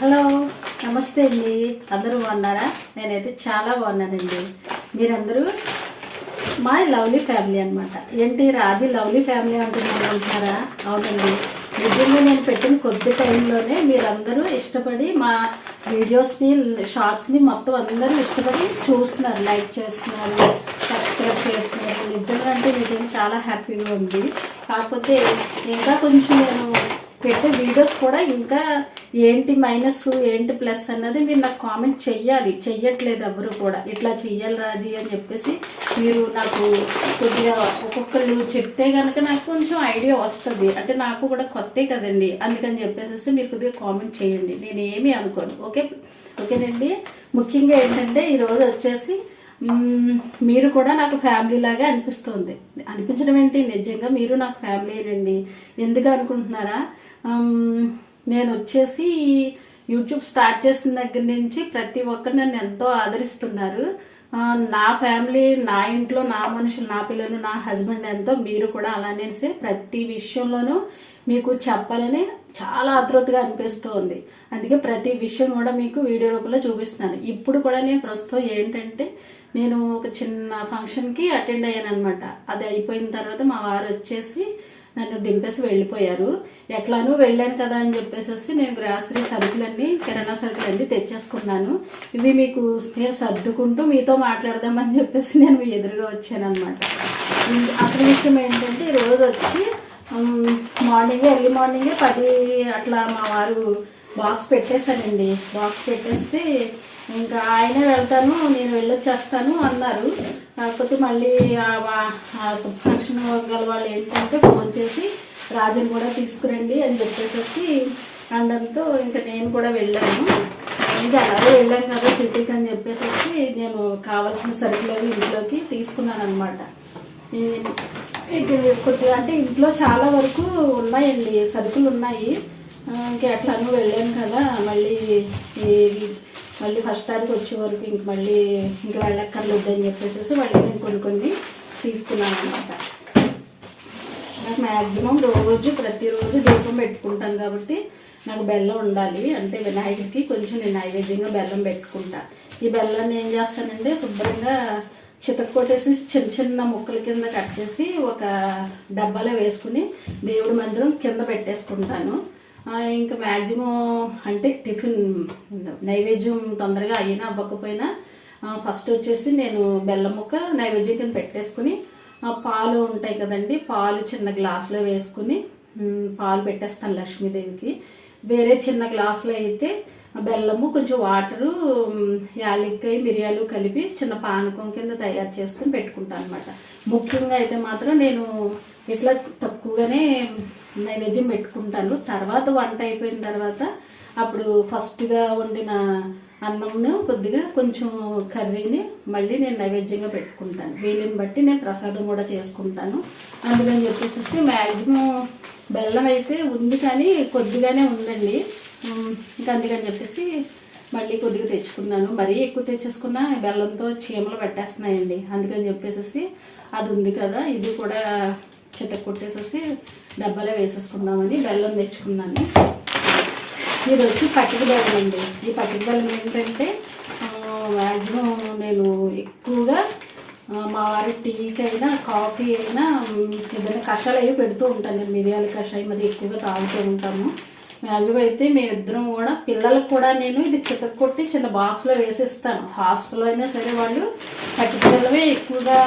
Hello నమస్తే అండి. అందరూ బాగున్నారా? నేనైతే చాలా బాగున్నానండి. మీరందరూ మా లవ్లీ ఫ్యామిలీ అనమాట ఏంటి రాజు లవ్లీ ఫ్యామిలీ అంటున్నారా అవునండి. నిజంగా నేను పెట్టిన కొద్ది టైంలోనే మీరందరూ ఇష్టపడి మా వీడియోస్ని షార్ట్స్ని మొత్తం అందరూ ఇష్టపడి చూస్తున్నారు లైక్ చేస్తున్నారు సబ్స్క్రైబ్ చేస్తున్నారు. నిజంగా అంటే నిజంగా చాలా హ్యాపీగా ఉంది. కాకపోతే ఇంకా కొంచెం నేను పెట్టే వీడియోస్ కూడా ఇంకా ఏంటి మైనస్ ఏంటి ప్లస్ అన్నది మీరు నాకు కామెంట్ చెయ్యాలి. చెయ్యట్లేదు ఎవరు కూడా. ఇట్లా చెయ్యాలి రాజీ అని చెప్పేసి మీరు నాకు కొద్దిగా ఒక్కొక్కళ్ళు చెప్తే కనుక నాకు కొంచెం ఐడియా వస్తుంది. అంటే నాకు కూడా కొత్తే కదండి. అందుకని చెప్పేసి మీరు కొద్దిగా కామెంట్ చేయండి నేను ఏమీ అనుకోను. ఓకే? ఓకేనండి. ముఖ్యంగా ఏంటంటే ఈరోజు వచ్చేసి మీరు కూడా నాకు ఫ్యామిలీ లాగా అనిపిస్తుంది. అనిపించడం ఏంటి? నిజంగా మీరు నాకు ఫ్యామిలీ అండి ఎందుకు అనుకుంటున్నారా? నేను వచ్చేసి యూట్యూబ్ స్టార్ట్ చేసిన దగ్గర నుంచి ప్రతి ఒక్కరు నన్ను ఎంతో ఆదరిస్తున్నారు. నా ఫ్యామిలీ నా ఇంట్లో నా మనుషులు నా పిల్లలు నా హస్బెండ్ ఎంతో మీరు కూడా అలానే ప్రతి విషయంలోనూ మీకు చెప్పాలని చాలా ఆతృతగా అనిపిస్తుంది అందుకే ప్రతి విషయం కూడా మీకు వీడియో రూపంలో చూపిస్తున్నాను. ఇప్పుడు కూడా నేను ప్రస్తుతం ఏంటంటే నేను ఒక చిన్న ఫంక్షన్కి అటెండ్ అయ్యాను అనమాట అది అయిపోయిన తర్వాత మా వారు వచ్చేసి నన్ను దింపేసి వెళ్ళిపోయారు. ఎట్లానూ వెళ్ళాను కదా అని చెప్పేసి నేను గ్రాసరీ సరుకులన్నీ కిరాణా సరుకులు అన్నీ తెచ్చేసుకున్నాను. ఇవి మీకు నేను సర్దుకుంటూ మీతో మాట్లాడదామని చెప్పేసి నేను మీ ఎదురుగా వచ్చాను అనమాట అసలు విషయం ఏంటంటే ఈ రోజు వచ్చి మార్నింగ్ ఎర్లీ మార్నింగే పది అట్లా మా వారు బాక్స్ పెట్టేశానండి బాక్స్ పెట్టేస్తే ఇంకా ఆయనే వెళ్తాను నేను వెళ్ళొచ్చేస్తాను అన్నారు. కాకపోతే మళ్ళీ ఆ వర్గాల ఫంక్షన్ వాళ్ళు ఏంటంటే ఫోన్ చేసి రాజుని కూడా తీసుకురండి అని చెప్పేసి అనడంతో ఇంకా నేను కూడా వెళ్ళాను. ఇంకా అలాగే వెళ్ళాం కదా సిటీకి అని చెప్పేసి నేను కావాల్సిన సరుకులు అవి ఇంట్లోకి తీసుకున్నాను అనమాట కొద్దిగా అంటే ఇంట్లో చాలా వరకు ఉన్నాయండి సరుకులు ఉన్నాయి. ఇంకా ఎట్లానో వెళ్ళాను కదా మళ్ళీ ఈ- మళ్ళీ ఫస్ట్ తారీఖు వచ్చే వరకు ఇంక మళ్ళీ ఇంక వెళ్ళక్కర్లేదు అని చెప్పేసి మళ్ళీ నేను కొన్ని కొన్ని తీసుకున్నాను అనమాట నాకు మ్యాక్సిమం రోజు ప్రతిరోజు దీపం పెట్టుకుంటాను కాబట్టి నాకు బెల్లం ఉండాలి. అంటే వినాయకుడికి కొంచెం నేను నైవేద్యంగా బెల్లం పెట్టుకుంటా. ఈ బెల్లాన్ని ఏం చేస్తానంటే శుభ్రంగా చితక్కొట్టేసి చిన్న చిన్న ముక్కల కింద కట్ చేసి ఒక డబ్బాలో వేసుకుని దేవుడి మందిరం కింద పెట్టేసుకుంటాను. ఇంకా మ్యాక్సిమం అంటే టిఫిన్ నైవేద్యం తొందరగా అయినా అవ్వకపోయినా ఫస్ట్ వచ్చేసి నేను బెల్లం ముక్క నైవేద్యం కింద పెట్టేసుకుని పాలు ఉంటాయి కదండి పాలు చిన్న గ్లాసులో వేసుకుని పాలు పెట్టేస్తాను లక్ష్మీదేవికి. వేరే చిన్న గ్లాసులో అయితే బెల్లము కొంచెం వాటరు యాలక్కాయ మిరియాలు కలిపి చిన్న పానకం కింద తయారు చేసుకుని పెట్టుకుంటాను అనమాట ముఖ్యంగా అయితే మాత్రం నేను ఇట్లా తక్కువగానే నైవేద్యం పెట్టుకుంటాను. తర్వాత వంట అయిపోయిన తర్వాత అప్పుడు ఫస్ట్గా వండిన అన్నంను కొద్దిగా కొంచెం కర్రీని మళ్ళీ నేను నైవేద్యంగా పెట్టుకుంటాను. వీలుని బట్టి నేను ప్రసాదం కూడా చేసుకుంటాను. అందుకని చెప్పేసి మ్యాక్సిమం బెల్లం అయితే ఉంది కానీ కొద్దిగానే ఉందండి. ఇంకా అందుకని చెప్పేసి మళ్ళీ కొద్దిగా తెచ్చుకున్నాను. మరీ ఎక్కువ తెచ్చేసుకున్నా బెల్లంతో చీమలు పెట్టేస్తున్నాయండి. అందుకని చెప్పేసి అది ఉంది కదా ఇది కూడా చిట్ట కొట్టేసేసి డబ్బాలో వేసేసుకుందామని బెల్లం తెచ్చుకున్నాను. ఇది వచ్చి పట్టిక బెల్లం అండి. ఈ పట్టిక బెల్లం ఏంటంటే మ్యాక్సిమం నేను ఎక్కువగా మా వారి టీకి అయినా కాఫీ అయినా ఏదైనా కషాయాలు అవి పెడుతూ ఉంటాను మిరియాల కషాయం అది ఎక్కువగా తాగుతూ ఉంటాము మ్యాక్సిమం అయితే మేమిద్దరం కూడా పిల్లలకు కూడా నేను ఇది చితక్కొట్టి చిన్న బాక్స్లో వేసిస్తాను. హాస్టల్లో అయినా సరే వాళ్ళు పట్టి ఎక్కువగా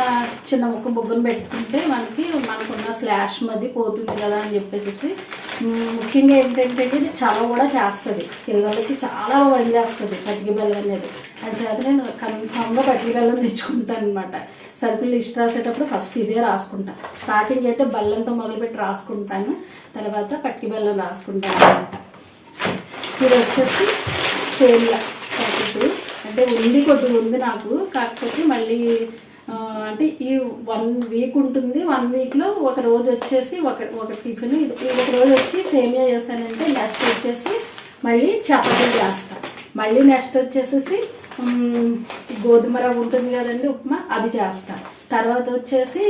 చిన్న ముక్క బొగ్గును పెట్టుకుంటే మనకి మనకున్న స్లాష్ మది పోతుంది కదా అని చెప్పేసి ముఖ్యంగా ఏంటంటే ఇది చలవ కూడా చేస్తుంది. పిల్లలకి చాలా పని చేస్తుంది పట్టిక బెల్లం అనేది. అది చేత నేను కన్ఫామ్గా పట్టిక బెల్లం తెచ్చుకుంటాను అనమాట సరుకులు లిస్ట్ రాసేటప్పుడు ఫస్ట్ ఇదే రాసుకుంటాను స్టార్టింగ్ అయితే బెల్లంతో మొదలుపెట్టి రాసుకుంటాను. తర్వాత పట్టిక బెల్లం రాసుకుంటాను అనమాట ఇది వచ్చేసి సేమియా. ప్యాకెట్ అంటే ఉంది కొద్దిగా ఉంది నాకు. కాకపోతే మళ్ళీ అంటే ఈ వన్ వీక్ ఉంటుంది. వన్ వీక్లో ఒక రోజు వచ్చేసి ఒక ఒక టిఫిన్ ఇది. ఒక రోజు వచ్చి సేమియా చేస్తానంటే నెక్స్ట్ వచ్చేసి మళ్ళీ చపాతీ చేస్తాను మళ్ళీ నెక్స్ట్ వచ్చేసేసి గోధుమ రవ్వ ఉంటుంది కదండి ఉప్మా అది చేస్తాను తర్వాత వచ్చేసి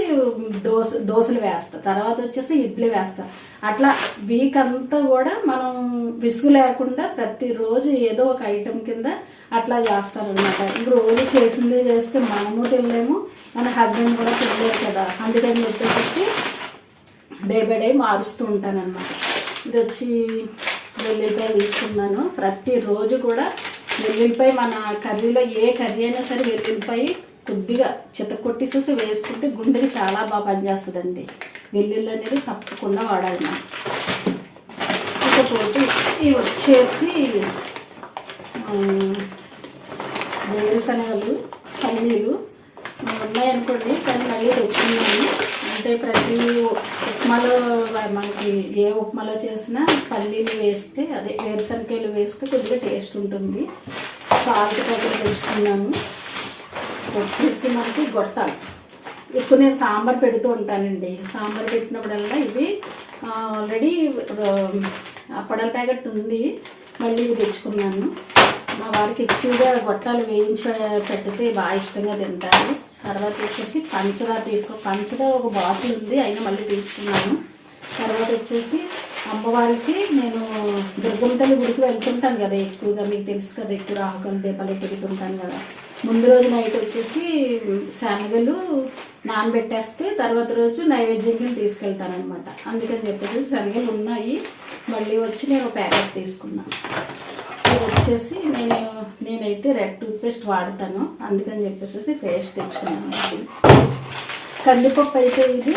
దోశ దోశలు వేస్తా. తర్వాత వచ్చేసి ఇడ్లీ వేస్తా. అట్లా వీక్ అంతా కూడా మనం విసుగు లేకుండా ప్రతిరోజు ఏదో ఒక ఐటెం కింద అట్లా చేస్తానమాట ఇంక రోజు చేసిందే చేస్తే మనము తినలేము మన హస్బెండ్ కూడా తినలేదు కదా. అందుకని చెప్పేసి డే బై డే మారుస్తూ ఉంటానన్నమాట. ఇది వచ్చి వెల్లుల్లిపాయ తీసుకున్నాను. ప్రతిరోజు కూడా వెల్లుల్లిపాయ మన కర్రీలో ఏ కర్రీ అయినా సరే వెల్లుల్లిపాయ కొద్దిగా చిత కొట్టేసేసి వేసుకుంటే గుండెకి చాలా బాగా పనిచేస్తుందండి. వెల్లుల్లి అనేది తప్పకుండా వాడాలి మనం. ఇకపోతే ఇవి వచ్చేసి వేరుశనగలు పల్లీలు ఉన్నాయనుకోండి కానీ మళ్ళీ తెచ్చుకున్నాను అంటే ప్రతి ఉప్మాలో మనకి ఏ ఉప్మాలో చేసినా పల్లీలు వేస్తే అదే వేరుశనకాయలు వేస్తే కొద్దిగా టేస్ట్ ఉంటుంది. సాల్ట్ పౌడర్ తెచ్చుకున్నాను వచ్చేసి మనకి గొట్టాలు ఎక్కువ నేను సాంబార్ పెడుతూ ఉంటానండి. సాంబార్ పెట్టినప్పుడల్లా ఇవి ఆల్రెడీ అప్పడల ప్యాకెట్ ఉంది. మళ్ళీ ఇవి తెచ్చుకున్నాను. మా వారికి ఎక్కువగా గొట్టాలు వేయించి పెడితే బాగా ఇష్టంగా తింటారు. తర్వాత వచ్చేసి పంచదార తీసుకో పంచదార ఒక బాటిల్ ఉంది అయినా మళ్ళీ తీసుకున్నాను. తర్వాత వచ్చేసి అమ్మవారికి నేను దుర్గమ్మ తల్లి గుడికి వెళ్తుంటాను కదా ఎక్కువగా మీకు తెలుసు కదా ఎక్కువ రాహుకలు దీపాలు పెడుతుంటాను కదా. ముందు రోజు నైట్ వచ్చేసి శనగలు నానబెట్టేస్తే తర్వాత రోజు నైవేద్యం కింద తీసుకెళ్తాను అనమాట అందుకని చెప్పేసి శనగలు ఉన్నాయి మళ్ళీ వచ్చి నేను ఒక ప్యాకెట్ తీసుకున్నాను. వచ్చేసి నేను నేనైతే రెడ్ టూత్పేస్ట్ వాడతాను. అందుకని చెప్పేసి పేస్ట్ తెచ్చుకున్నాను. కందిపప్పు అయితే ఇది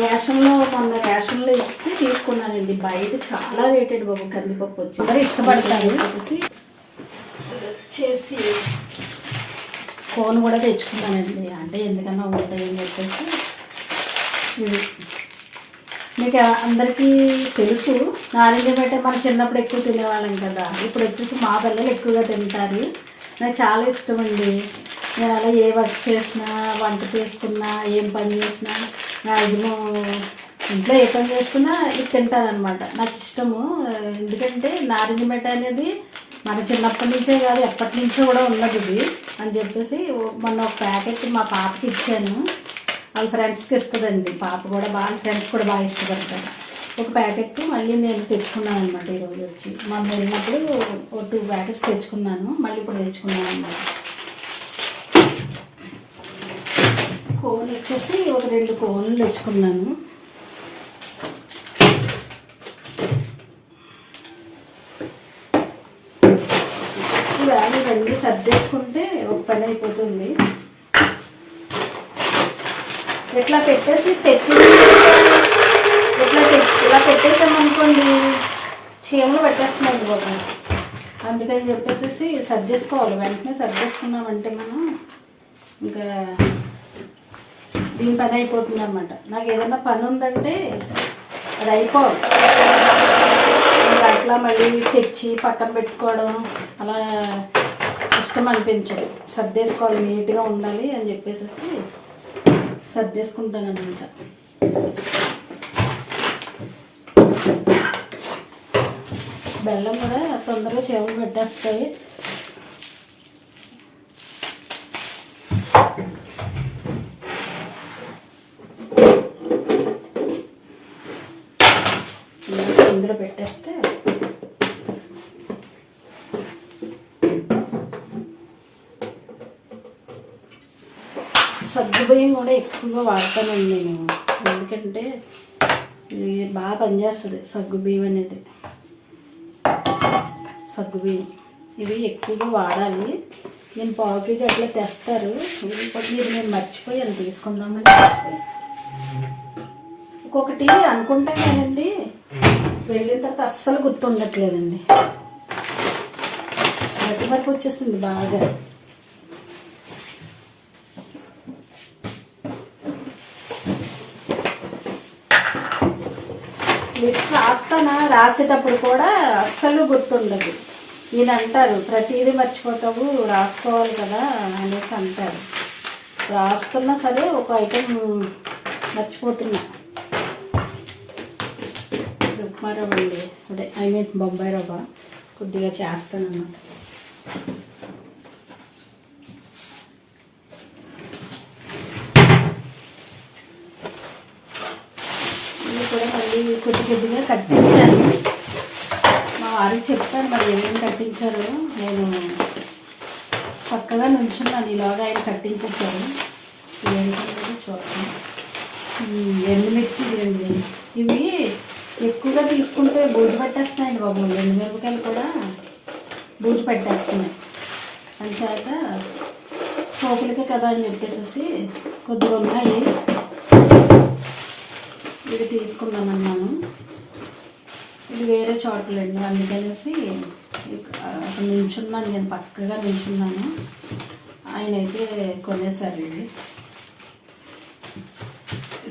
రేషన్లో మొన్న రేషన్లో ఇస్తే తీసుకున్నానండి. బయట చాలా రేటెడ్ బాబు కందిపప్పు వచ్చి మరి ఇష్టపడతాను చెప్పేసి వచ్చేసి ఫోన్ కూడా తెచ్చుకున్నానండి. అంటే ఎందుకన్నా ఉంటాయని చెప్పేసి. మీకు అందరికీ తెలుసు. నారింజ బట్టే మనం చిన్నప్పుడు ఎక్కువ తినేవాళ్ళం కదా. ఇప్పుడు వచ్చేసి మా పిల్లలు ఎక్కువగా తింటారు. నాకు చాలా ఇష్టం అండి. నేను అలా ఏ వర్క్ చేసినా వంట చేసుకున్నా ఏం పని చేసినా మ్యాక్సిమం ఇంట్లో ఏ పని చేసుకున్నా ఇది తింటారనమాట నాకు ఇష్టము. ఎందుకంటే నారింజ మెట్ట అనేది మన చిన్నప్పటి నుంచే కాదు ఎప్పటి నుంచో కూడా ఉన్నది ఇది అని చెప్పేసి మొన్న ఒక ప్యాకెట్ మా పాపకి ఇచ్చాను. వాళ్ళ ఫ్రెండ్స్కి ఇస్తుందండి. పాప కూడా బాగా ఫ్రెండ్స్ కూడా బాగా ఇష్టపడతారు. ఒక ప్యాకెట్ మళ్ళీ నేను తెచ్చుకున్నాను అనమాట ఈరోజు వచ్చి. మనం వెళ్ళినప్పుడు ఒక టూ ప్యాకెట్స్ తెచ్చుకున్నాను. మళ్ళీ ఇప్పుడు తెచ్చుకున్నాను అనమాట కోన్ వచ్చేసి ఒక రెండు కోన్లు తెచ్చుకున్నాను. ఇవాళ రెండు సర్దేసుకుంటే ఒక పని అయిపోతుంది. ఇట్లా పెట్టేసి తెచ్చి ఇట్లా తె- ఇలా పెట్టేసామనుకోండి చీమలు పెట్టేస్తున్నాయి బాబు అందుకని చెప్పేసి సర్దేసుకోవాలి వెంటనే సర్దేసుకున్నామంటే మనం ఇంకా దీని పని అయిపోతుంది అనమాట నాకు ఏదైనా పని ఉందంటే అది అయిపోవాలి. ఇంకా అట్లా మళ్ళీ తెచ్చి పక్కన పెట్టుకోవడం అలా ఇష్టం అనిపించదు. సర్దేసుకోవాలి నీట్గా ఉండాలి అని చెప్పేసి సర్దేసుకుంటాను అనమాట బెల్లం కూడా తొందరగా చేపలు పెట్టేస్తాయి ఇలా ఇందులో పెట్టేస్తే సగ్గుబియ్యం కూడా ఎక్కువగా వాడతానండి నేను. ఎందుకంటే ఇది బాగా పనిచేస్తుంది సగ్గుబియ్యం అనేది. సగ్గుబియ్యం ఇవి ఎక్కువగా వాడాలి. నేను పావు కేజీ అట్లా తెస్తారు. ఇంకోటి ఇది నేను మర్చిపోయాను తీసుకుందామని మర్చిపోయాను ఇంకొకటి అనుకుంటాం కదండి. వెళ్ళిన తర్వాత అస్సలు గుర్తుండట్లేదండి. మట్టి మరపు వచ్చేసింది బాగా లిస్ట్ రాస్తానా రాసేటప్పుడు కూడా అస్సలు గుర్తుండదు. ఈయన అంటారు ప్రతిదీ మర్చిపోతావు రాసుకోవాలి కదా అనేసి అంటారు. రాస్తున్నా సరే ఒక ఐటెం మర్చిపోతున్నా. ఉప్మా రవ్వ అండి. అదే ఐ మీన్ బొంబాయి రవ్వ కొద్దిగా చేస్తానమాట కొద్ది కొద్దిగా కట్టించాను. మా వారికి చెప్పాను మరి ఏమేమి కట్టించారు నేను పక్కగా నుంచున్నాను. ఈలోగా ఆయన కట్టించేశారు. ఏంటంటే చూడండి ఎండుమిర్చి ఇవ్వండి ఇవి ఎక్కువగా తీసుకుంటే బూజు పట్టేస్తున్నాయండి బాబు. ఎండుమిరపకాయలు కూడా బూజు పట్టేస్తున్నాయి. అంచేత పోపులకే కదా అని చెప్పేసి కొద్దిగా ఉన్నాయి ఇవి తీసుకుందామన్నాను. ఇది వేరే చోట్లండి అందుకనేసి ఇక- అక్కడ నించున్నాను నేను పక్కగా నించున్నాను ఆయన అయితే కొనేసారు ఇది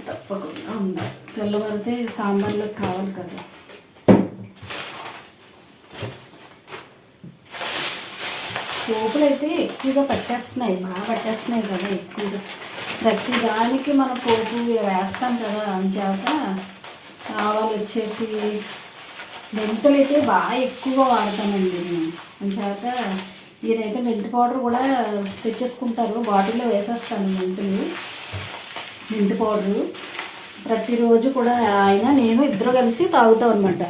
తప్పకుండా ఉండాలి. తెల్లవారితే సాంబార్లోకి కావాలి కదా. పోపులు అయితే ఎక్కువగా పట్టేస్తున్నాయి బాగా పట్టేస్తున్నాయి కదా ఎక్కువగా. ప్రతి దానికి మనం పోపు వేస్తాం కదా అంచేత ఆవాలు వచ్చేసి మెంతులు అయితే బాగా ఎక్కువగా వాడతానండి నేను అంచేత ఈయనైతే మెంతి పౌడర్ కూడా తెచ్చేసుకుంటారు బాటిల్లో వేసేస్తాను మెంతులు. మెంతి పౌడరు. ప్రతిరోజు కూడా ఆయన నేను ఇద్దరు కలిసి తాగుతాం అనమాట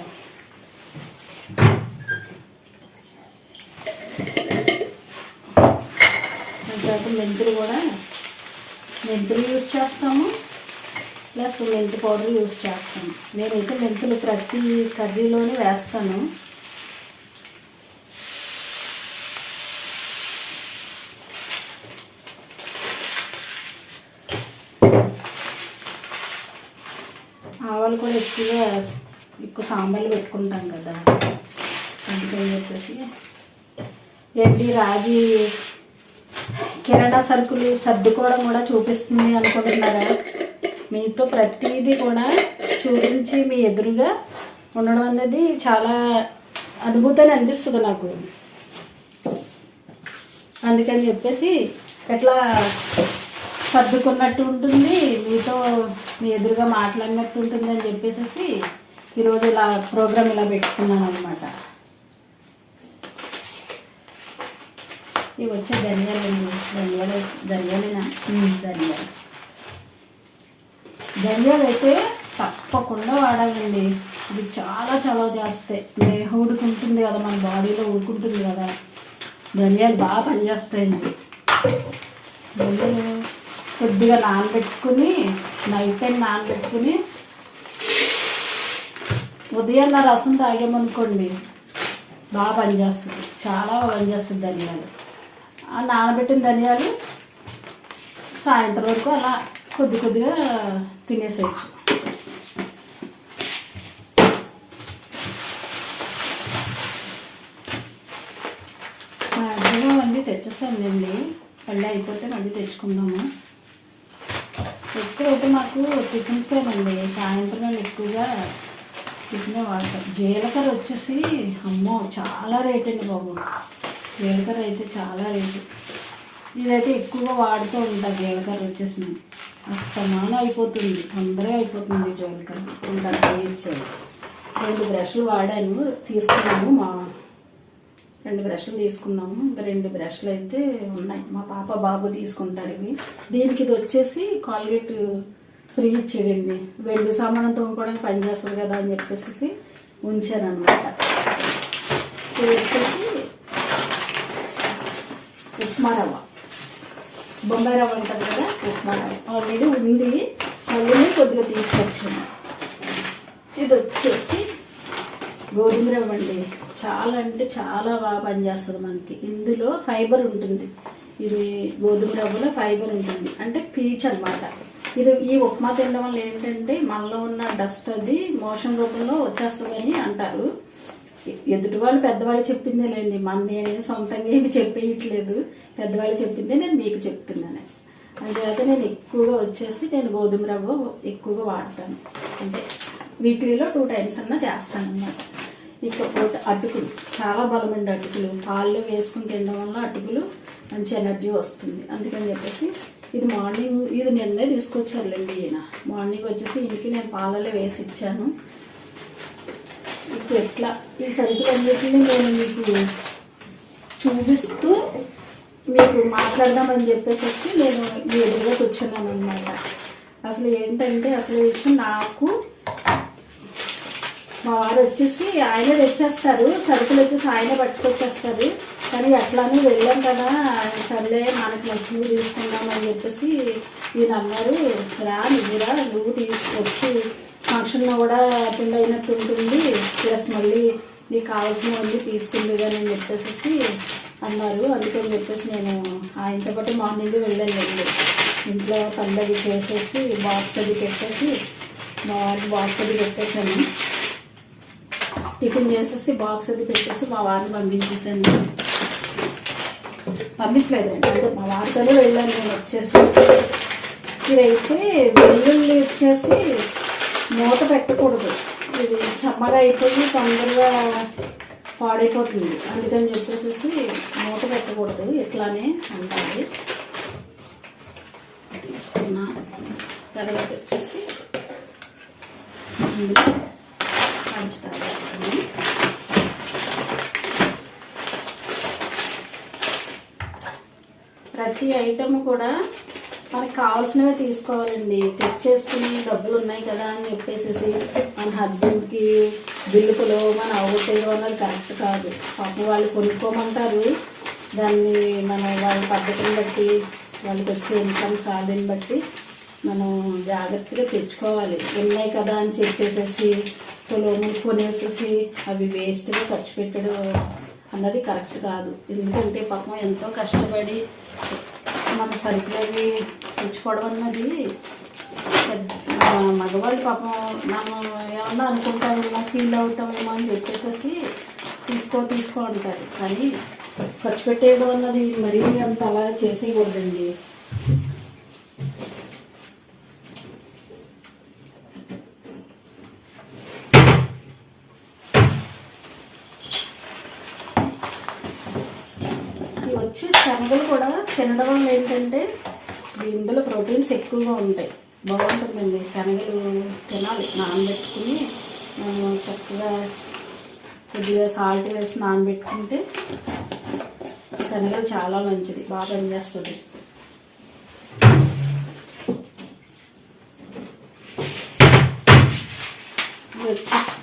మెంతులు కూడా మెంతులు యూజ్ చేస్తాము. ప్లస్ మెంతి పౌడర్ యూజ్ చేస్తాము. నేనైతే మెంతులు ప్రతి కర్రీలోనే వేస్తాను. ఆవాలు కూడా ఎక్కువగా ఎక్కువ సాంబార్లు పెట్టుకుంటాం కదా. అందుకని చెప్పేసి ఏంటి రాగి కిరాణా సరుకులు సర్దుకోవడం కూడా చూపిస్తుంది అనుకుంటున్నారా మీతో ప్రతిదీ కూడా చూపించి మీ ఎదురుగా ఉండడం అనేది చాలా అనుభూతిని అనిపిస్తుంది నాకు. అందుకని చెప్పేసి ఎట్లా సర్దుకున్నట్టు ఉంటుంది మీతో మీ ఎదురుగా మాట్లాడినట్టు ఉంటుంది అని చెప్పేసి ఈరోజు ఇలా ప్రోగ్రామ్ ఇలా పెట్టుకున్నాను అనమాట ఇవి వచ్చే ధనియాలండి ధనియాలు ధనియాలేనా ధనియాలు ధనియాలు అయితే తప్పకుండా వాడాలండి. ఇది చాలా చాలా చేస్తాయి దేహం ఉడుకుంటుంది కదా మన బాడీలో ఉడుకుంటుంది కదా. ధనియాలు బాగా పనిచేస్తాయండి. ధనియాలు కొద్దిగా నానబెట్టుకుని నైట్ టైం నానబెట్టుకుని ఉదయం నా రసం తాగామనుకోండి బాగా పనిచేస్తుంది. చాలా పనిచేస్తుంది ధనియాలు. నానబెట్టిన ధనియాలు సాయంత్రం వరకు అలా కొద్ది కొద్దిగా తినేసేయచ్చు. మ్యాక్సిమం అన్నీ తెచ్చేస్తానులేండి. మళ్ళీ అయిపోతే మళ్ళీ తెచ్చుకుందాము. ఎక్కువైతే మాకు టిఫిన్సేనండి సాయంత్రం నేను ఎక్కువగా టిఫినే వాడతాం. జీలకర్ర వచ్చేసి అమ్మో చాలా రేట్ అండి బాబు. జీలకర్ర అయితే చాలా రేటు. ఇదైతే ఎక్కువగా వాడుతూ ఉంటాను జీలకర్ర వచ్చేసి. అస్తమానం అయిపోతుంది తొందరగా అయిపోతుంది జీలకర్ర. ఇంత ఇచ్చాను రెండు బ్రష్లు వాడాను తీసుకున్నాము మా రెండు బ్రష్లు తీసుకున్నాము. ఇంకా రెండు బ్రష్లు అయితే ఉన్నాయి. మా పాప బాబు తీసుకుంటారు ఇవి. దీనికి ఇది వచ్చేసి కాల్గేట్ ఫ్రీ ఇచ్చేయండి వెండి సామానం తోముకోవడానికి పనిచేస్తుంది కదా అని చెప్పేసి ఉంచాను అనమాట ఇది వచ్చేసి ఉప్మా రవ్వ బొంబాయి రవ్వ ఉంటుంది కదా ఉప్మా రవ్వ ఆల్రెడీ ఉంది. మళ్ళీ కొద్దిగా తీసుకొచ్చాను. ఇది వచ్చేసి గోధుమ రవ్వ అండి. చాలా అంటే చాలా బాగా పనిచేస్తుంది మనకి. ఇందులో ఫైబర్ ఉంటుంది. ఇది గోధుమ రవ్వలో ఫైబర్ ఉంటుంది. అంటే పీచ్ అన్నమాట. ఇది ఈ ఉప్మా తినడం వల్ల ఏంటంటే మనలో ఉన్న డస్ట్ అది మోషన్ రూపంలో వచ్చేస్తుందని అంటారు. ఎదుటి వాళ్ళు పెద్దవాళ్ళు చెప్పిందే లేండి మన నేను సొంతంగా ఏమి చెప్పేయట్లేదు. పెద్దవాళ్ళు చెప్పిందే నేను మీకు చెప్తున్నాను. అందుచేత నేను ఎక్కువగా వచ్చేసి నేను గోధుమ రవ్వ ఎక్కువగా వాడతాను. అంటే వీక్లీలో టూ టైమ్స్ అన్నా చేస్తాను అన్నమాట ఇకపోతే అటుకులు చాలా బలమండి అటుకులు. పాల్లో వేసుకుని తినడం వల్ల అటుకులు మంచి ఎనర్జీ వస్తుంది. అందుకని చెప్పేసి ఇది మార్నింగ్ ఇది నిన్నే తీసుకొచ్చారులేండి ఈయన. మార్నింగ్ వచ్చేసి ఇంటికి నేను పాలలో వేసి ఇచ్చాను. ఇప్పుడు ఎట్లా? ఈ సరుకులన్నింటినీ నేను మీకు చూపిస్తూ మీకు మాట్లాడదామని చెప్పేసి నేను మీ ఎదురుగా కూర్చున్నాను అనమాట అసలు ఏంటంటే అసలు విషయం నాకు మా వారు వచ్చేసి ఆయనే తెచ్చేస్తారు సరుకులు వచ్చేసి ఆయనే పట్టుకొచ్చేస్తారు. కానీ ఎట్లానూ వెళ్ళాం కదా సర్లే మనకు నచ్చినవి తీసుకుందాం అని చెప్పేసి ఈయన అన్నారు రా నువ్వురా నువ్వు తీసుకొచ్చి ఫంక్షన్లో కూడా అటెండ్ అయినట్టు ఉంటుంది. ప్లస్ మళ్ళీ నీకు కావాల్సినవన్నీ తీసుకుంది కానీ అని చెప్పేసి అన్నారు. అందుకని చెప్పేసి నేను ఆయనతో పాటు మార్నింగ్ వెళ్ళాను వెళ్ళి ఇంట్లో అది చేసేసి బాక్స్ అది పెట్టేసి మా వారికి బాక్స్ అది పెట్టేసాను టిఫిన్ చేసేసి బాక్స్ అది పెట్టేసి మా వారిని పంపించేసాను పంపించలేదు. అంటే మా వారితోనే వెళ్ళాను నేను వచ్చేసి. ఇదైతే వెల్లుల్లి వచ్చేసి మూత పెట్టకూడదు. ఇది చెమ్మగా అయిపోయి తొందరగా పాడైపోతుంది. అందుకని చెప్పేసి మూత పెట్టకూడదు. ఇట్లానే ఉండాలి తీసుకున్నా. తర్వాత వచ్చేసి ప్రతి ఐటమ్ కూడా మనకు కావాల్సినవే తీసుకోవాలండి. తెచ్చేసుకుని డబ్బులు ఉన్నాయి కదా అని చెప్పేసి మన హస్బెండ్కి బిల్లుకులు మన అవుతాయి అన్నది కరెక్ట్ కాదు. పాపం వాళ్ళు కొనుక్కోమంటారు. దాన్ని మనం వాళ్ళ పద్ధతిని బట్టి వాళ్ళకి వచ్చే ఇన్కమ్ సాలరీని బట్టి మనం జాగ్రత్తగా తెచ్చుకోవాలి. ఉన్నాయి కదా అని చెప్పేసేసి పొలం కొనేసేసి అవి వేస్ట్గా ఖర్చు పెట్టడం అన్నది కరెక్ట్ కాదు. ఎందుకంటే పాపం ఎంతో కష్టపడి మన అవి తెచ్చుకోవడం అన్నది పెద్ద- మగవాళ్ళు పాపం మనం ఏమన్నా అనుకుంటామేమో ఫీల్ అవుతామేమో అని చెప్పేసి తీసుకో తీసుకో అంటారు. కానీ ఖర్చు పెట్టేయడం అన్నది మరీ అంత అలా చేసేయకూడదండి ఇవి వచ్చి శనగలు కూడా తినడం వల్ల ఏంటంటే ఇందులో ప్రోటీన్స్ ఎక్కువగా ఉంటాయి. బాగుంటుందండి శనగలు తినాలి నానబెట్టుకుని చక్కగా కొద్దిగా సాల్ట్ వేసి నానబెట్టుకుంటే శనగలు చాలా మంచిది బాగా పనిచేస్తుంది.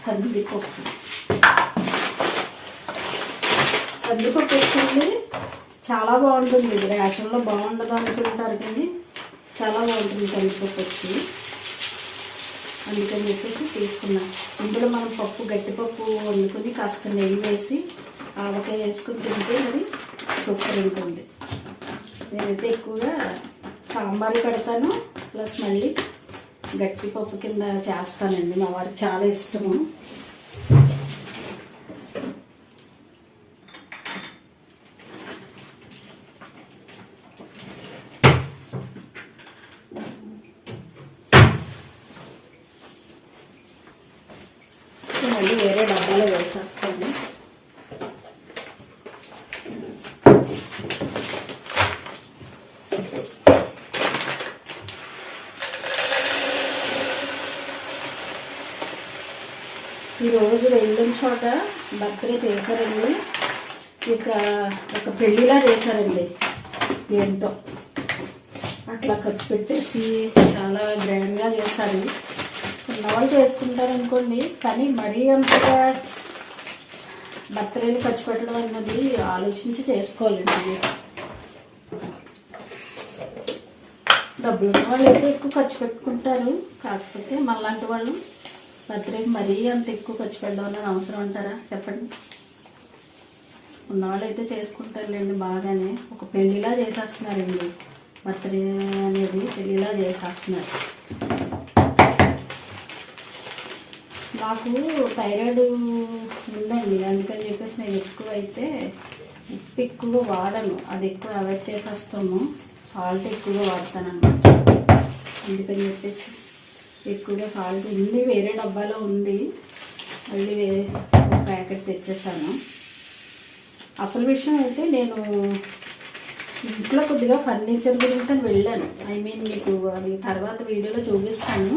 కందిపప్పు. కందిపప్పు వచ్చింది చాలా బాగుంటుంది. ఇది రేషన్లో బాగుండదు అనుకుంటారు కానీ చాలా బాగుంటుంది కందిపప్పు వచ్చి. అందుకని చెప్పేసి తీసుకున్నాను ఇందులో మనం పప్పు గట్టిపప్పు వండుకొని కాస్త నెయ్యి వేసి ఆవకాయ వేసుకుని తింటే అది సూపర్ ఉంటుంది. నేనైతే ఎక్కువగా సాంబార్ పెడతాను ప్లస్ మళ్ళీ గట్టిపప్పు కింద చేస్తానండి. మా వారికి చాలా ఇష్టము ఇది మళ్ళీ వేరే డబ్బాలో వేసేస్తాను ఈరోజు వెళ్ళిన చోట బర్త్డే చేశారండి. ఇక ఒక పెళ్ళిలా చేశారండి. ఏంటో. అట్లా ఖర్చు పెట్టేసి చాలా గ్రాండ్గా చేశారు. ఉన్నవాళ్ళు చేసుకుంటారు అనుకోండి కానీ మరీ అంతగా బర్త్డేని ఖర్చు పెట్టడం అన్నది ఆలోచించి చేసుకోవాలండి. డబ్బులు ఉన్న వాళ్ళు అయితే ఎక్కువ ఖర్చు పెట్టుకుంటారు. కాకపోతే మళ్ళాంటి వాళ్ళు బర్త్డేకి మరీ అంత ఎక్కువ ఖర్చు పెట్టడం అవసరం అంటారా? చెప్పండి. ఉన్నవాళ్ళు అయితే చేసుకుంటారులేండి బాగానే. ఒక పెళ్ళిలా చేసేస్తున్నారండి. బర్త్డే అనేది పెళ్ళిలా చేసేస్తున్నారు. నాకు థైరాయిడ్ ఉందండి. అందుకని చెప్పేసి నేను ఎక్కువ అయితే ఉప్పు ఎక్కువ వాడను. అది ఎక్కువ అవాయిడ్ చేసేస్తాము. సాల్ట్ ఎక్కువగా వాడతాను అనమాట అందుకని చెప్పేసి ఎక్కువగా సాల్ట్ ఇన్ని వేరే డబ్బాలో ఉంది. మళ్ళీ వేరే ప్యాకెట్ తెచ్చేసాను. అసలు విషయం అయితే నేను ఇంట్లో కొద్దిగా ఫర్నిచర్ గురించి అని వెళ్ళాను. ఐ మీన్ మీకు అది తర్వాత వీడియోలో చూపిస్తాను.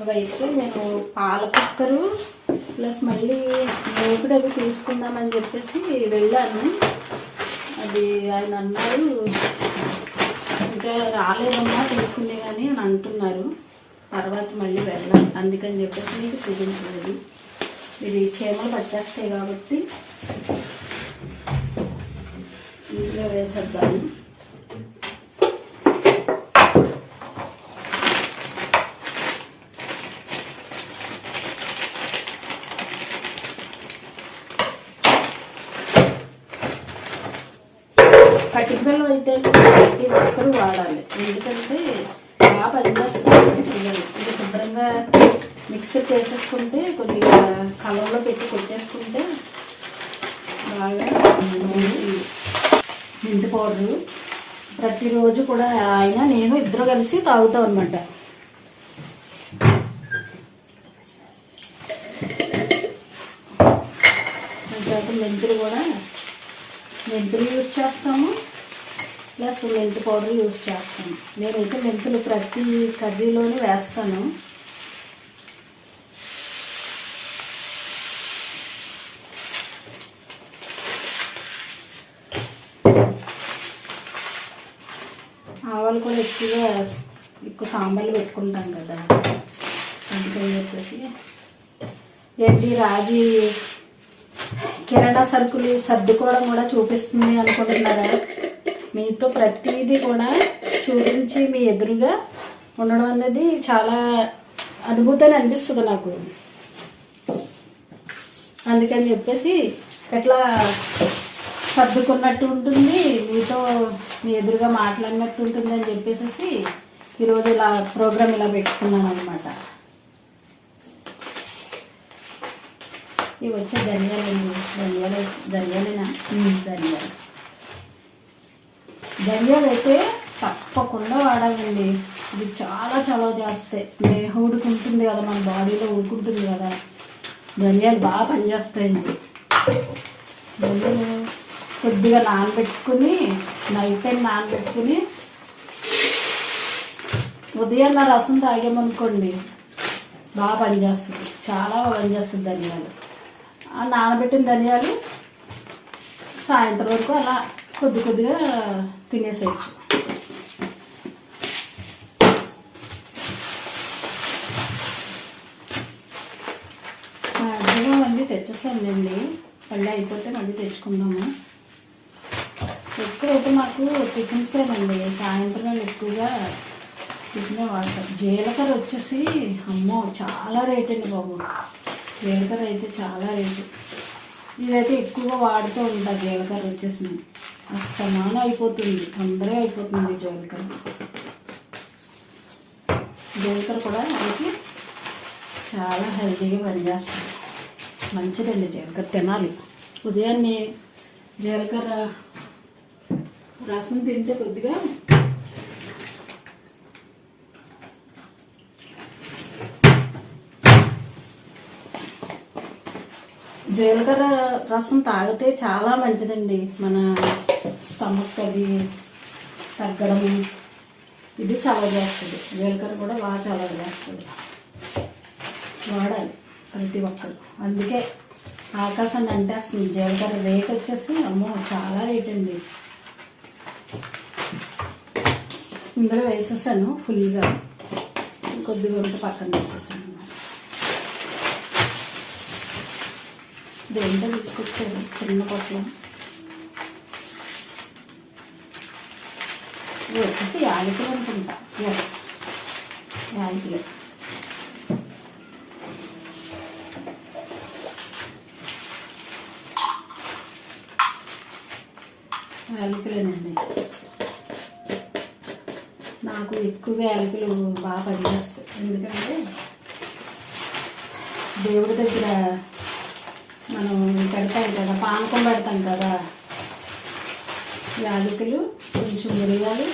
అవైతే నేను పాల కుక్కరు ప్లస్ మళ్ళీ మూకుడు అవి తీసుకుందామని చెప్పేసి వెళ్ళాను. అది ఆయన అన్నారు ఇంకా రాలేదమ్మా తీసుకునే కానీ అని అంటున్నారు. తర్వాత మళ్ళీ వెళ్ళాం అందుకని చెప్పేసి మీకు చూపించలేదు. ఇది చీమలు పట్టేస్తాయి కాబట్టి ఇంట్లో వేసేద్దాము. కటిక బెల్లం అయితే వాడాలి ఎందుకంటే బాగా పనిచేస్తుంది పిల్లలు ఇది శుభ్రంగా మిక్సర్ చేసేసుకుంటే కొద్దిగా కలర్లో పెట్టి కొట్టేసుకుంటే బాగా మెంతి పౌడరు. ప్రతిరోజు కూడా ఆయన నేను ఇద్దరు కలిసి తాగుతాం అనమాట తర్వాత మెంతులు కూడా మెంతులు యూజ్ చేస్తాము. ప్లస్ మెంతి పౌడర్ యూజ్ చేస్తాను. నేనైతే మెంతులు ప్రతి కర్రీలోనూ వేస్తాను. ఆవాలు కూడా ఎక్కువగా ఎక్కువ సాంబార్లు పెట్టుకుంటాం కదా. అందుకని చెప్పేసి ఏంటి రాగి కిరాణా సరుకులు సర్దుకోవడం కూడా చూపిస్తుంది అనుకుంటున్నారా? మీతో ప్రతిదీ కూడా చూపించి మీ ఎదురుగా ఉండడం అనేది చాలా అనుభూతి అని అనిపిస్తుంది నాకు. అందుకని చెప్పేసి ఎట్లా సర్దుకున్నట్టు ఉంటుంది మీతో మీ ఎదురుగా మాట్లాడినట్టు ఉంటుంది అని చెప్పేసి ఈరోజు ఇలా ప్రోగ్రామ్ ఇలా పెట్టుకున్నాను అనమాట ఇవి వచ్చే ధనియాలండి ధనియాలు ధనియాలేనా? ధనియాలు. ధనియాలు అయితే తప్పకుండా వాడాలండి. ఇది చాలా చలవ చేస్తాయి దేహం ఉడుకుంటుంది కదా మన బాడీలో ఉడుకుంటుంది కదా. ధనియాలు బాగా పనిచేస్తాయండి. ధనియాలు కొద్దిగా నానబెట్టుకుని నైట్ టైం నానబెట్టుకుని ఉదయం నా రసం తాగామనుకోండి బాగా పనిచేస్తుంది. చాలా బాగా పనిచేస్తుంది ధనియాలు. ఆ నానబెట్టిన ధనియాలు సాయంత్రం వరకు అలా కొద్ది కొద్దిగా తినేసేయచ్చు. మ్యాక్సిమం అన్నీ తెచ్చేసానండి మళ్ళీ అయిపోతే మళ్ళీ తెచ్చుకుందాము. ఎక్కువైతే మాకు టిఫిన్సేనండి సాయంత్రం ఎక్కువగా టిఫిన్ వాడతాం జీలకర్ర వచ్చేసి అమ్మో చాలా రేట్ అండి బాబు. జీలకర్ర అయితే చాలా రేటు. ఇదైతే ఎక్కువగా వాడుతూ ఉంటా జీలకర్ర వచ్చేసి. అస్తమానం అయిపోతుంది. తొందరగా అయిపోతుంది జీలకర్ర జీలకర్ర కూడా మనకి చాలా హెల్తీగా పనిచేస్తుంది. మంచిదండి జీలకర్ర తినాలి. ఉదయాన్నే జీలకర్ర రసం తింటే కొద్దిగా జీలకర్ర రసం తాగితే చాలా మంచిదండి. మన స్టమక్ అది తగ్గడం ఇది చాలా చేస్తుంది. జీలకర్ర కూడా బాగా చాలా చేస్తుంది. వాడాలి ప్రతి ఒక్కరు. అందుకే ఆకాశాన్ని అంటేస్తుంది. జీలకర్ర రేట్ వచ్చేసి అమ్మో చాలా రేట్ అండి. ఇందులో వేసేసాను ఫుల్గా. కొద్దిగా ఉంటే పక్కన పెట్టేసాను దేంతో తీసుకొచ్చారు? చిన్న పొట్లం. ఇవి వచ్చేసి యాలకులు అనుకుంటా. ఎస్ యాలకులు. యాలకులేనండి. నాకు ఎక్కువగా యాలకులు బాగా పనిచేస్తాయి. ఎందుకంటే దేవుడి దగ్గర మనం పెడతాం కదా పానకం పెడతాం కదా యాలకులు కొంచెం మిరియాలు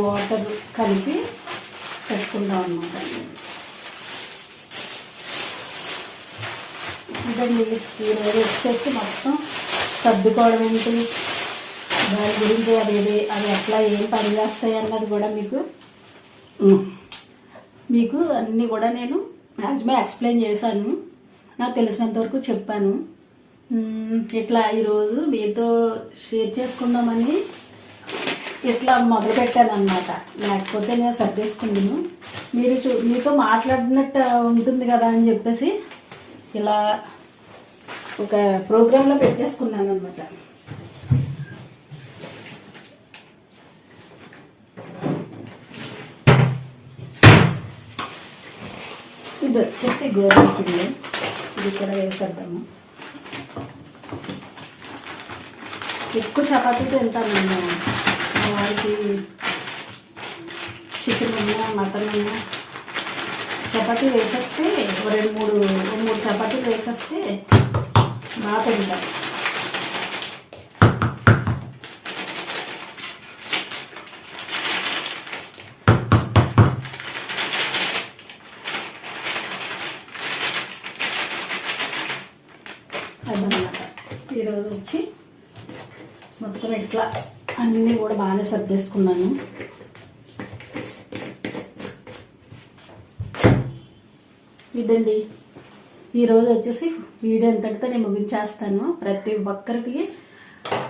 వాటర్ కలిపి పెట్టుకుంటాం అన్నమాట. ఇదండి ఈరోజు వచ్చేసి మొత్తం సర్దుకోవడం ఏంటి? దాని గురించి అది అది ఎట్లా ఏం పని చేస్తాయి అన్నది కూడా మీకు మీకు అన్నీ కూడా నేను మ్యాక్సిమం ఎక్స్ప్లెయిన్ చేశాను. నాకు తెలిసినంత వరకు చెప్పాను. ఇట్లా ఈరోజు మీతో షేర్ చేసుకుందామని ఇట్లా మొదలు పెట్టాను అనమాట లేకపోతే నేను సర్దేసుకున్నాను మీరు చూ మీతో మాట్లాడినట్టు ఉంటుంది కదా అని చెప్పేసి ఇలా ఒక ప్రోగ్రాంలో పెట్టేసుకున్నాను అనమాట ఇది వచ్చేసి గోధుమ పిండి. ఇది కూడా వేసేద్దాము. ఎక్కువ చపాతీ తింటాను నేను. మా వారికి చికెన్ అయినా మటన్ అయినా చపాతీ వేసేస్తే రెండు మూడు మూడు చపాతీలు వేసేస్తే బాగా తింటాను అదనమాట ఈరోజు వచ్చి మొత్తం ఇట్లా అన్నీ కూడా బాగానే సర్దేసుకున్నాను. ఇదండి. ఈరోజు వచ్చేసి వీడియో ఎంతటితో నేను ముగించేస్తాను. ప్రతి ఒక్కరికి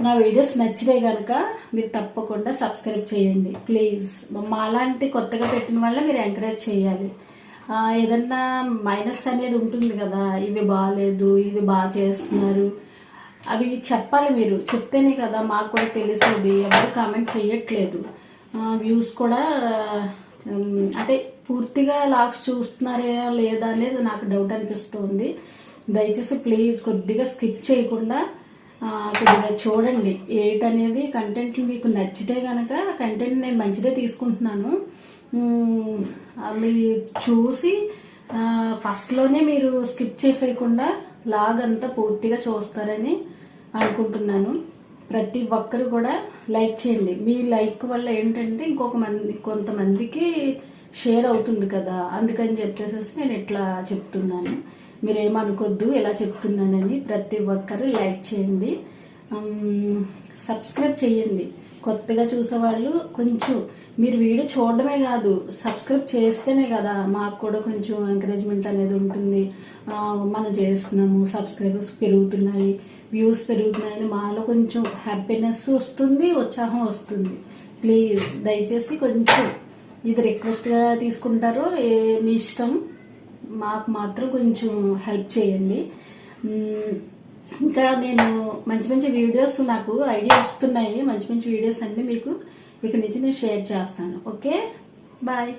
నా వీడియోస్ నచ్చితే కనుక మీరు తప్పకుండా సబ్స్క్రైబ్ చేయండి. ప్లీజ్. మాలాంటి కొత్తగా పెట్టిన వల్ల మీరు ఎంకరేజ్ చేయాలి. ఏదన్నా మైనస్ అనేది ఉంటుంది కదా ఇవి బాగాలేదు ఇవి బాగా చేస్తున్నారు అవి చెప్పాలి మీరు. చెప్తేనే కదా మాకు కూడా తెలిసేది. ఎవరు కామెంట్ చేయట్లేదు వ్యూస్ కూడా అంటే పూర్తిగా లాక్స్ చూస్తున్నారా లేదా అనేది నాకు డౌట్ అనిపిస్తుంది. దయచేసి ప్లీజ్ కొద్దిగా స్కిప్ చేయకుండా కొద్దిగా చూడండి. ఏటనేది కంటెంట్ మీకు నచ్చితే కనుక కంటెంట్ నేను మంచిదే తీసుకుంటున్నాను. అవి మీరు చూసి ఫస్ట్లోనే మీరు స్కిప్ చేసేయకుండా లాగ్ అంతా పూర్తిగా చూస్తారని అనుకుంటున్నాను ప్రతి ఒక్కరు కూడా లైక్ చేయండి. మీ లైక్ వల్ల ఏంటంటే ఇంకొక మంది కొంతమందికి షేర్ అవుతుంది కదా. అందుకని చెప్పేసి నేను ఇట్లా చెప్తున్నాను. మీరేమనుకోద్దు ఇలా చెప్తున్నానని ప్రతి ఒక్కరు లైక్ చేయండి. సబ్స్క్రైబ్ చేయండి. కొత్తగా చూసేవాళ్ళు కొంచెం మీరు వీడియో చూడడమే కాదు సబ్స్క్రైబ్ చేస్తేనే కదా మాకు కూడా కొంచెం ఎంకరేజ్మెంట్ అనేది ఉంటుంది. మనం చేస్తున్నాము సబ్స్క్రైబర్స్ పెరుగుతున్నాయి. వ్యూస్ పెరుగుతున్నాయని మాలో కొంచెం హ్యాపీనెస్ వస్తుంది ఉత్సాహం వస్తుంది. ప్లీజ్ దయచేసి కొంచెం ఇది రిక్వెస్ట్గా తీసుకుంటారో ఏ మీ ఇష్టం మాకు మాత్రం కొంచెం హెల్ప్ చేయండి. ఇంకా నేను మంచి మంచి వీడియోస్ నాకు ఐడియా వస్తున్నాయి. మంచి మంచి వీడియోస్ అన్నీ మీకు. ఇక నుంచి నేను షేర్ చేస్తాను. Okay bye